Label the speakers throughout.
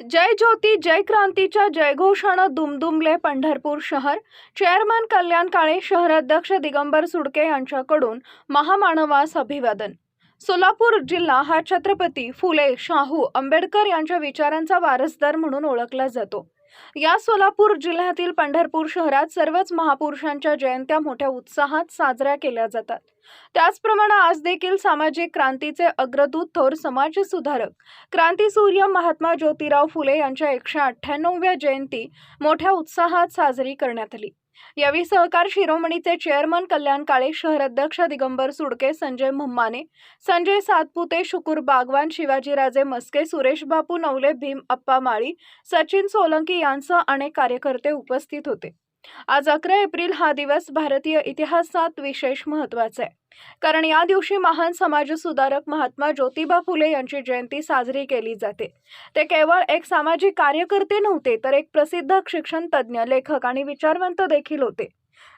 Speaker 1: जय ज्योती जय क्रांतीच्या जयघोषानं दुमदुमले पंढरपूर शहर. चेअरमन कल्याण काळे शहराध्यक्ष दिगंबर सुडके यांच्याकडून महामानवास अभिवादन. सोलापूर जिल्हा हा छत्रपती फुले शाहू आंबेडकर यांच्या विचारांचा वारसदार म्हणून ओळखला जातो. या सोलापूर जिल्ह्यातील पंढरपूर शहरात सर्वच महापुरुषांच्या जयंत्या मोठ्या उत्साहात साजऱ्या केल्या जातात. त्याचप्रमाणे आज देखील सामाजिक क्रांतीचे अग्रदूत थोर समाजसुधारक क्रांतीसूर्य महात्मा ज्योतिराव फुले यांच्या एकशे अठ्ठ्याण्णवव्या जयंती मोठ्या उत्साहात साजरी करण्यात आली. यावेळी सहकार शिरोमणीचे चेअरमन कल्याण काळे शहराध्यक्ष दिगंबर सुडके संजय म्हाने संजय सातपुते शुकूर बागवान शिवाजीराजे मस्के सुरेश बापू नवले भीम अप्पा माळी सचिन सोलंकी यांसह अनेक कार्यकर्ते उपस्थित होते. आज अकरा एप्रिल हा दिवस भारतीय इतिहासात विशेष महत्त्वाचा आहे. कारण या दिवशी महान समाजसुधारक महात्मा ज्योतिबा फुले यांची जयंती साजरी केली जाते. ते केवळ एक सामाजिक कार्यकर्ते नव्हते तर एक प्रसिद्ध शिक्षण तज्ज्ञ लेखक आणि विचारवंत देखील होते.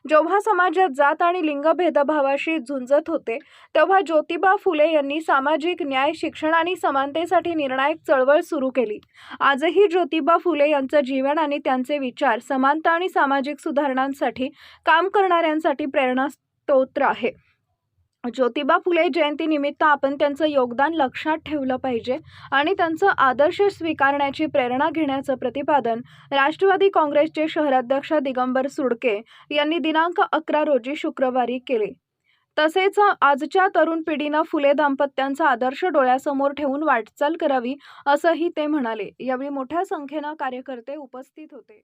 Speaker 1: जेव्हा समाजात जात आणि लिंग भेदभावाशी झुंजत होते तेव्हा ज्योतिबा फुले यांनी सामाजिक न्याय शिक्षण आणि समानतेसाठी निर्णायक चळवळ सुरू केली. आजही ज्योतिबा फुले यांचं जीवन आणि त्यांचे विचार समानता आणि सामाजिक सुधारणांसाठी काम करणाऱ्यांसाठी प्रेरणा स्तोत्र आहे. ज्योतिबा फुले जयंतीनिमित्त आपण त्यांचं योगदान लक्षात ठेवलं पाहिजे आणि त्यांचं आदर्श स्वीकारण्याची प्रेरणा घेण्याचं प्रतिपादन राष्ट्रवादी काँग्रेसचे शहराध्यक्ष दिगंबर सुडके यांनी दिनांक अकरा रोजी शुक्रवारी केले. तसेच आजच्या तरुण पिढीनं फुले दाम्पत्यांचा आदर्श डोळ्यासमोर ठेवून वाटचाल करावी असंही ते म्हणाले. यावेळी मोठ्या संख्येनं कार्यकर्ते उपस्थित होते.